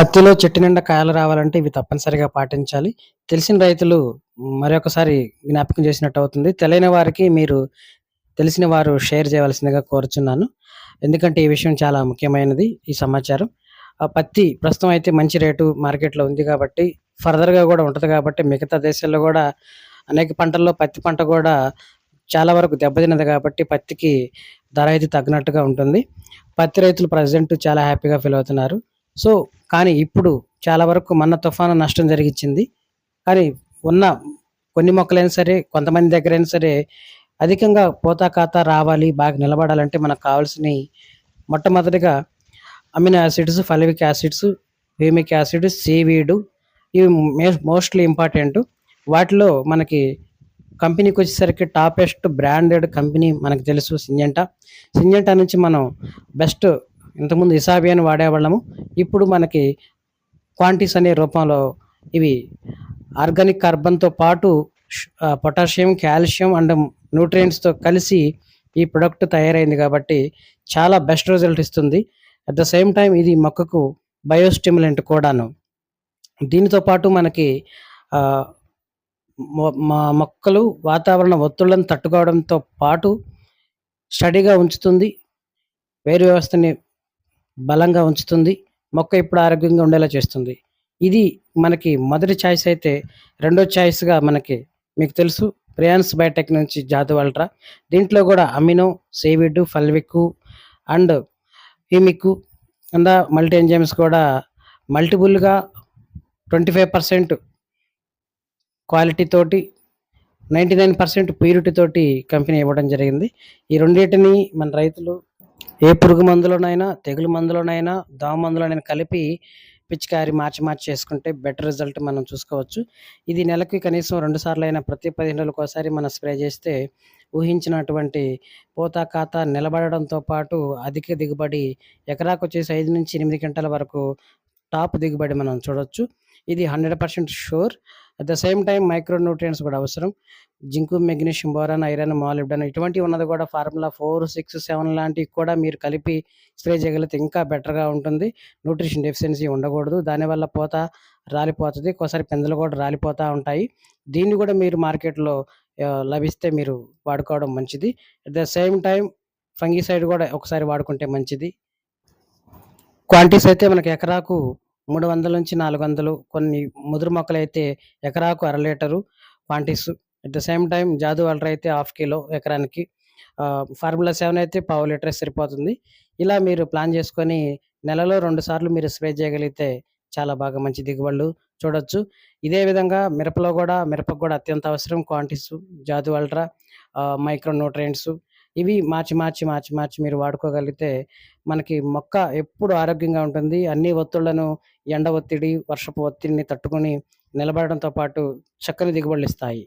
పత్తిలో చెట్టు నిండా కాయలు రావాలంటే ఇవి తప్పనిసరిగా పాటించాలి. తెలిసిన రైతులు మరొకసారి జ్ఞాపకం చేసినట్టు అవుతుంది. తెలియని వారికి మీరు తెలిసిన వారు షేర్ చేయవలసిందిగా కోరుచున్నాను. ఎందుకంటే ఈ విషయం చాలా ముఖ్యమైనది ఈ సమాచారం. ఆ పత్తి ప్రస్తుతం అయితే మంచి రేటు మార్కెట్‌లో ఉంది కాబట్టి ఫర్దర్‌గా కూడా ఉంటుంది కాబట్టి మిగతా దేశాల్లో కూడా అనేక పంటల్లో పత్తి పంట కూడా చాలా వరకు దెబ్బతిన్నది కాబట్టి పత్తికి ధర అయితే తగ్గినట్టుగా ఉంటుంది. పత్తి రైతులు ప్రజెంట్ చాలా హ్యాపీగా ఫీల్ అవుతున్నారు. సో, కానీ ఇప్పుడు చాలా వరకు మొన్న తుఫాను నష్టం జరిగించింది కానీ ఉన్న కొన్ని మొక్కలైనా సరే, కొంతమంది దగ్గరైనా సరే అధికంగా పూత, ఖాతా రావాలి, బాగా నిలబడాలంటే మనకు కావాల్సిన మొట్టమొదటిగా amino acids, fulvic acids, humic acid, seaweed ఇవి మోస్ట్‌లీ ఇంపార్టెంట్. వాటిలో మనకి కంపెనీకి వచ్చేసరికి టాపెస్ట్ బ్రాండెడ్ కంపెనీ మనకు తెలుసు సింజెంటా. సింజెంటా నుంచి మనం బెస్ట్ ఇంతకుముందు ఇసాబియాని వాడేవాళ్ళము. ఇప్పుడు మనకి క్వాంటిస్ అనే రూపంలో ఇవి ఆర్గానిక్ కార్బన్‌తో పాటు పొటాషియం, కాల్షియం అండ్ న్యూట్రియంట్స్‌తో కలిసి ఈ ప్రొడక్ట్ తయారైంది కాబట్టి చాలా బెస్ట్ రిజల్ట్ ఇస్తుంది. అట్ ద సేమ్ టైం ఇది మొక్కకు బయోస్టిములెంట్ కూడాను. దీనితో పాటు మనకి మా మొక్కలు వాతావరణ ఒత్తిళ్ళను తట్టుకోవడంతో పాటు స్టడీగా ఉంచుతుంది. వేరు వ్యవస్థని బలంగా ఉంచుతుంది. మొక్క ఎప్పుడు ఆరోగ్యంగా ఉండేలా చేస్తుంది. ఇది మనకి మొదటి చాయిస్ అయితే రెండో చాయిస్‌గా మనకి మీకు తెలుసు రియాన్స్ బయోటెక్ నుంచి జాతు అల్ట్రా. దీంట్లో కూడా amino, seaweed fulvic and humic and multi enzymes కూడా మల్టిపుల్‌గా ట్వంటీ ఫైవ్ పర్సెంట్ క్వాలిటీతోటి నైంటీ నైన్ పర్సెంట్ ప్యూరిటీతోటి కంపెనీ ఇవ్వడం జరిగింది. ఈ రెండింటిని మన రైతులు ఏ పురుగు మందులోనైనా, తెగులు మందులోనైనా, దోమ మందులోనైనా కలిపి పిచికారి మార్చి మార్చి చేసుకుంటే బెటర్ రిజల్ట్ మనం చూసుకోవచ్చు. ఇది నెలకి కనీసం రెండుసార్లు అయినా ప్రతి పదిహేను రోజులకు ఒకసారి మనం స్ప్రే చేస్తే ఊహించినటువంటి పూత, ఖాతా నిలబడడంతో పాటు అధిక దిగుబడి ఎకరాకు వచ్చేసి ఐదు నుంచి ఎనిమిది గంటల వరకు టాప్ దిగుబడి మనం చూడవచ్చు ఇది 100% sure. At the same time micro nutrients కూడా అవసరం. Zinc, magnesium, boron, iron, molybdenum ఇటువంటివి ఉన్నది కూడా ఫార్ములా 4, 6, 7 లాంటివి కూడా మీరు కలిపి స్ప్రే చేయగలిగితే ఇంకా బెటర్‌గా ఉంటుంది. న్యూట్రిషన్ డెఫిషియన్సీ ఉండకూడదు. దానివల్ల పోత రాలిపోతుంది ఒక్కోసారి పెందలు కూడా రాలిపోతూ ఉంటాయి. దీన్ని కూడా మీరు మార్కెట్‌లో లభిస్తే మీరు వాడుకోవడం మంచిది. At the same time fungicide కూడా ఒకసారి వాడుకుంటే మంచిది. క్వాంటిస్ అయితే మనకు ఎకరాకు 300-400 కొన్ని ముదురు మొక్కలైతే ఎకరాకు అర litre Quantis. At the same time Jadu water అయితే హాఫ్ కిలో ఎకరానికి. ఫార్ములా సెవెన్ అయితే పావు లీటర్ సరిపోతుంది. ఇలా మీరు ప్లాన్ చేసుకొని నెలలో రెండు సార్లు మీరు స్ప్రే చేయగలిగితే చాలా బాగా మంచి దిగుబడులు చూడొచ్చు. ఇదే విధంగా మిరపలో కూడా మిరపకు కూడా అత్యంత అవసరం క్వాంటిస్, జాదు అల్ట్రా, మైక్రో న్యూట్రియంట్స్ ఇవి మార్చి మార్చి మార్చి మార్చి మీరు వాడుకోగలిగితే మనకి మొక్క ఎప్పుడు ఆరోగ్యంగా ఉంటుంది. అన్ని ఒత్తిళ్ళను ఎండ ఒత్తిడి, వర్షపు ఒత్తిడిని తట్టుకొని నిలబడడంతో పాటు చక్కని దిగుబడులు ఇస్తాయి